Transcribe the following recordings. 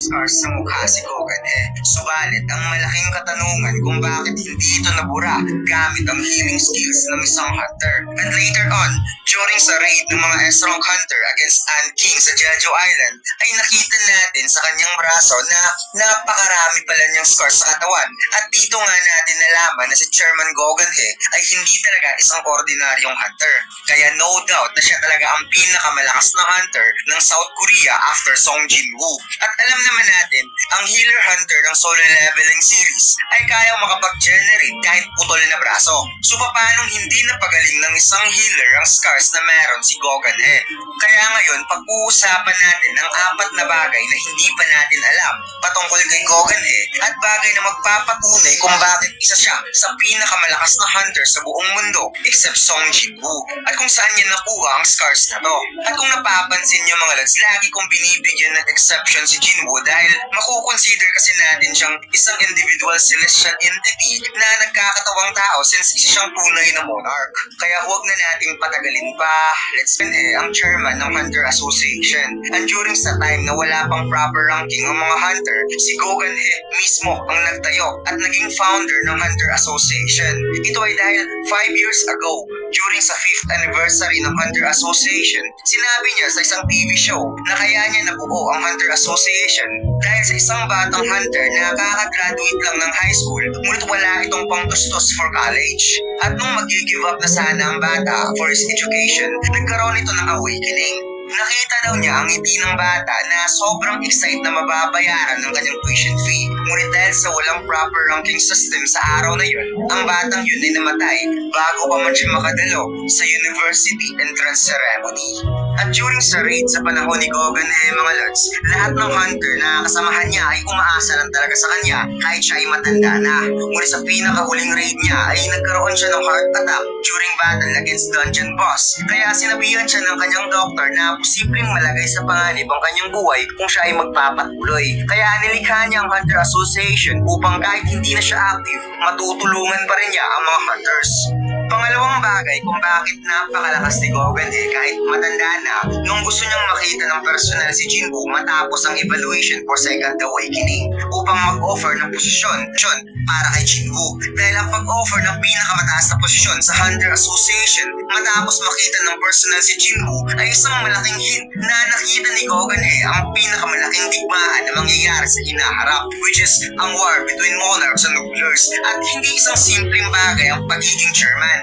scars sa mukha si Gogan eh. Subalit, ang malaking katanungan kung bakit hindi ito nabura gamit ang healing skills ng isang hunter. And later on, during sa raid ng mga Esrong Hunter against Ant King sa Jeju Island, ay nakita natin sa kanyang braso na napakarami pala niyang scars sa katawan. At dito nga natin nalaman na si Chairman Gogan He ay hindi talaga isang ordinaryong hunter. Kaya no doubt na siya talaga ang pinakamalakas na hunter ng South Korea after Song Jin-woo. At alam naman natin, ang healer hunter ng solo leveling series ay kaya makapag-generate kahit putol na braso. So paano hindi napagaling ng isang healer ang scars na meron si Gogan He? Kaya ngayon, pag-uusapan natin ang apat na bagay na hindi pa natin alam patungkol kay Gogan He at bagay na magpapatunay kung bakit isa siya sa pinakamalakas na hunter sa buong mundo except Song Jin-woo at kung saan niya nakuha ang scars na to. At kung napapansin niyo mga lads, lagi kong binibigyan ng exception si Jinwoo dahil makukonsider kasi natin siyang isang individual celestial entity na nagkakatawang tao since isa siyang tunay na monarch. Kaya huwag na nating patagalin pa. Let's begin eh, ang chairman ng Hunter Association. And during sa time na wala pang proper ranking ng mga hunter, si Gogan He mismo ang nagtayo at naging founder ng Hunter Association. Ito ay dahil 5 years ago, during sa 5th anniversary ng Hunter Association, sinabi niya sa isang TV show na kaya niya nabuo ang Hunter Association dahil sa isang batang hunter na kakagraduate lang ng high school ngunit wala itong pangtustos for college. At nung mag-give up na sana ang bata for his education, nagkaroon ito ng awakening. Nakita daw niya ang ngiti ng bata na sobrang excited na mababayaran ng kanyang tuition fee. Ngunit dahil sa walang proper ranking system sa araw na yun, ang batang yun ay namatay bago pa man siya makadalo sa university entrance ceremony. At during sa raid sa panahon ni Gogan eh mga lods, lahat ng hunter na kasamahan niya ay umaasa lang talaga sa kanya kahit siya ay matanda na. Ngunit sa pinakahuling raid niya ay nagkaroon siya ng heart attack during battle against dungeon boss. Kaya sinabihan siya ng kanyang doktor na posibleng malagay sa panganib ang kanyang buhay kung siya ay magpapatuloy. Kaya nilikha niya ang Hunter Association upang kahit hindi na siya active, matutulungan pa rin niya ang mga hunters. Pangalawang bagay kung bakit napakalakas ni Gogan eh kahit matanda na nung gusto niyang makita ng personal si Jinwoo matapos ang evaluation for second awakening upang mag-offer ng posisyon John, para kay Jinwoo. Dahil ang pag-offer ng pinakamataas na posisyon sa Hunter Association matapos makita ng personal si Jinwoo ay isang malaking hint na nakita ni Gogan eh ang pinakamalaking digmaan na mangyayari sa hinaharap which is ang war between monarchs and rulers at hindi isang simpleng bagay ang pagiging chairman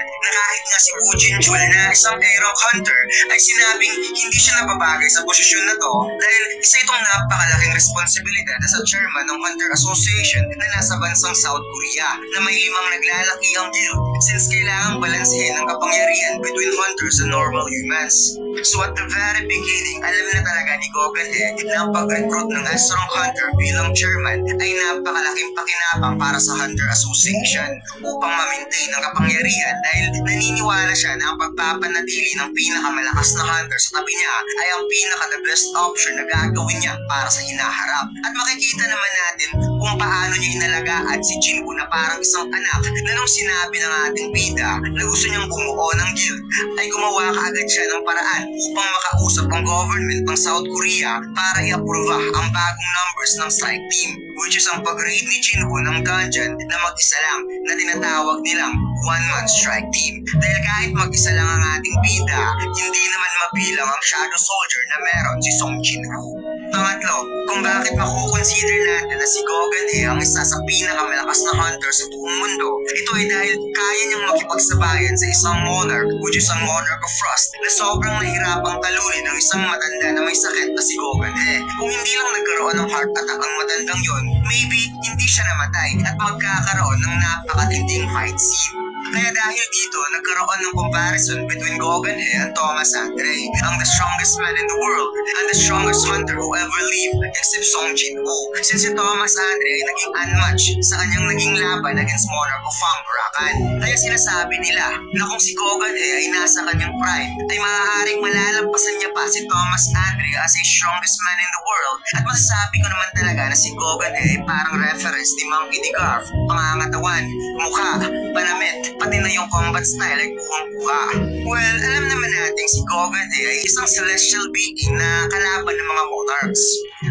kahit nga si Wu Jinjul na isang Aeroc Hunter ay sinabing hindi siya napabagay sa posisyon na to dahil isa itong napakalaking responsibilidad sa chairman ng Hunter Association na nasa bansang South Korea na may limang naglalaki ang guild since kailangang balansehin ang kapangyarihan between hunters and normal humans. So at the very beginning, alam na talaga ni Gogan eh na ang pag-recruit ng Strong Hunter bilang chairman ay napakalaking pakinabang para sa Hunter Association upang ma-maintain ang kapangyarihan dahil naniniwala siya na ang pagpapanatili ng pinakamalakas na hunter sa tabi niya ay ang pinaka-the best option na gagawin niya para sa hinaharap. At makikita naman natin kung paano niya inalagaan si Jinwoo na parang isang anak na nung sinabi ng ating bida na gusto niyang bumuo ng guild ay gumawa kaagad siya ng paraan upang makausap ang government ng South Korea para i-approve ang bagong numbers ng strike team which is ang pag-raid ni Jinwoo ng dungeon na mag-isa lang na tinatawag nilang one-man strike team. Dahil kahit mag-isa lang ang ating bida, hindi naman mabilang ang shadow soldier na meron si Song Jinwoo. Pangatlo, kung bakit makukonsider natin na si Gogan eh ang isa sa pinakamalakas na hunter sa buong mundo, ito ay dahil kaya niyang makipagsabayan sa isang monarch which is ang monarch of Frost na sobrang nahirapang talunin ng isang matanda na may sakit na si Gogan eh. Kung hindi lang nagkaroon ng heart attack ang matandang yon, maybe hindi siya namatay at magkakaroon ng napakatinding fight scene. Kaya dahil dito, nagkaroon ng comparison between Gogan He and Thomas Andre, ang the strongest man in the world and the strongest hunter who ever lived except Song Jin-woo. Since si Thomas Andre ay naging unmatched sa kanyang naging laban against Monarch of Famburakan. Kaya sinasabi nila na kung si Gogan He ay nasa kanyang prime, ay maaaring malalampasan niya pa si Thomas Andre as a strongest man in the world. At masasabi ko naman talaga na si He ay parang reference ni Monkey D. Garf, pangangatawan, mukha, panamit, pati na yung combat style ay kuwang-kuha. Well, alam naman natin si Gogan eh ay isang celestial being na kalaban ng mga monarchs.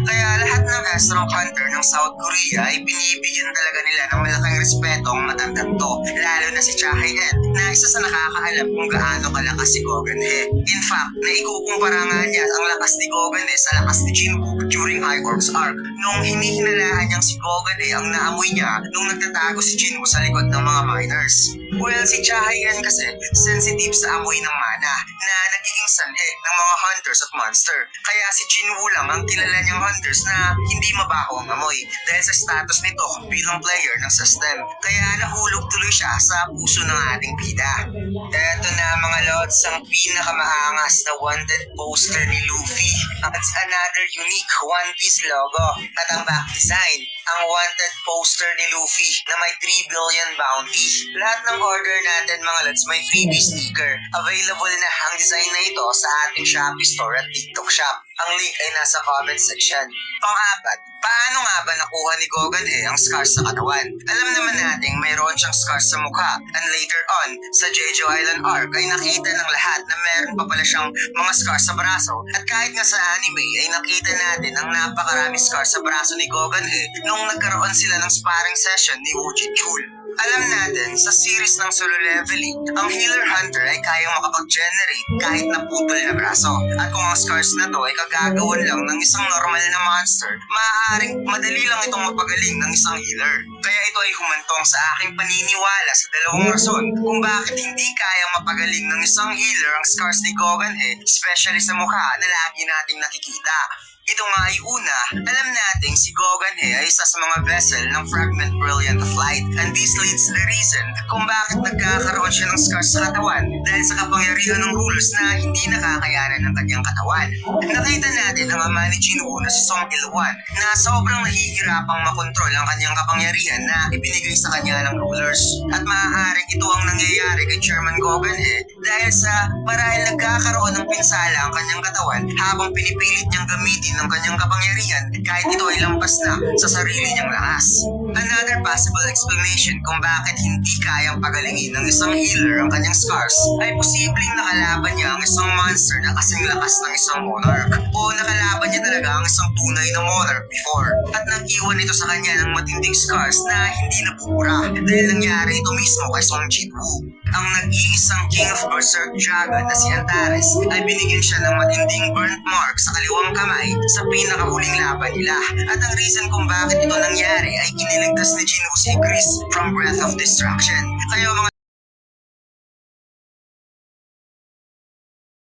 Kaya lahat ng Astrong Hunter ng South Korea ay binibigyan talaga nila ng malaking respeto ang matandang to, lalo na si Cha Hae-in na isa sa nakakaalam kung gaano kalakas si Gogan He. In fact, naikukumpara nga niya ang lakas ni Gogan He sa lakas ni Jinwoo during High Orcs Arc. Nung hinihinalaan niyang si Gogan He ang naamoy niya nung nagtatago si Jinwoo sa likod ng mga miners. Well, si Cha Hae-in kasi sensitive sa amoy ng mana na nagiging sanhe ng mga hunters at monster. Kaya si Jinwoo lang ang kilala niyang hunters na hindi mabaho ang amoy dahil sa status nito bilang player ng system. Kaya nahulog tuloy siya sa puso ng ating bida. Eto na mga lods ang pinakamaangas na wanted poster ni Luffy. It's another unique One Piece logo at ang back design ang wanted poster ni Luffy na may 3 billion bounty. Lahat ng order natin mga lods may freebie sticker. Available na ang design na ito sa ating Shopee store at TikTok shop. Ang link ay nasa comment section. Pang-apat, paano nga ba nakuha ni Gogan eh ang scars sa katawan? Alam naman nating mayroon siyang scars sa mukha and later on, sa Jeju Island arc ay nakita ng lahat na meron pa pala siyang mga scars sa braso at kahit nga sa anime ay nakita natin ang napakaraming scars sa braso ni Gogan eh nung nagkaroon sila ng sparring session ni Uji Chul. Alam natin, sa series ng solo leveling, ang healer hunter ay kayang makapag-generate kahit na putol na braso. At kung ang scars na to ay kagagawan lang ng isang normal na monster, maaaring madali lang itong mapagaling ng isang healer. Kaya ito ay humantong sa aking paniniwala sa dalawang rason kung bakit hindi kayang mapagaling ng isang healer ang scars ni Gogan eh, especially sa mukha na lagi nating nakikita. Ito nga ay una, alam nating si Gogan He ay isa sa mga vessel ng Fragment Brilliant of Light and this leads the reason kung bakit nagkakaroon siya ng scars sa katawan dahil sa kapangyarihan ng rulers na hindi nakakayanan ng kanyang katawan. Nakita natin ang ama ni Jinwoo na si Song Il-wan na sobrang nahihirapang makontrol ang kanyang kapangyarihan na ibinigay sa kanya ng rulers. At maaaring ito ang nangyayari kay Chairman Gogan He dahil sa marahil nagkakaroon ng pinsala ang kanyang katawan habang pinipilit niyang gamitin ng kanyang kapangyarihan kahit ito ay lampas na sa sarili niyang lakas. Another possible explanation kung bakit hindi kayang pagalingin ng isang healer ang kanyang scars ay posibleng nakalaban niya ang isang monster na kasing lakas ng isang monarch o nakalaban niya talaga ang isang tunay na monarch before at nag-iwan ito sa kanya ng matinding scars na hindi napupura dahil nangyari ito mismo kay Song Jin-woo. Ang nag-iisang King of Berserk Dragon na si Antares ay binigyan siya ng matinding burnt mark sa kaliwang kamay sa pinakahuling laban nila. At ang reason kung bakit ito nangyari ay kiniligtas ni Jinwoo si Chris from Breath of Destruction. Kaya mga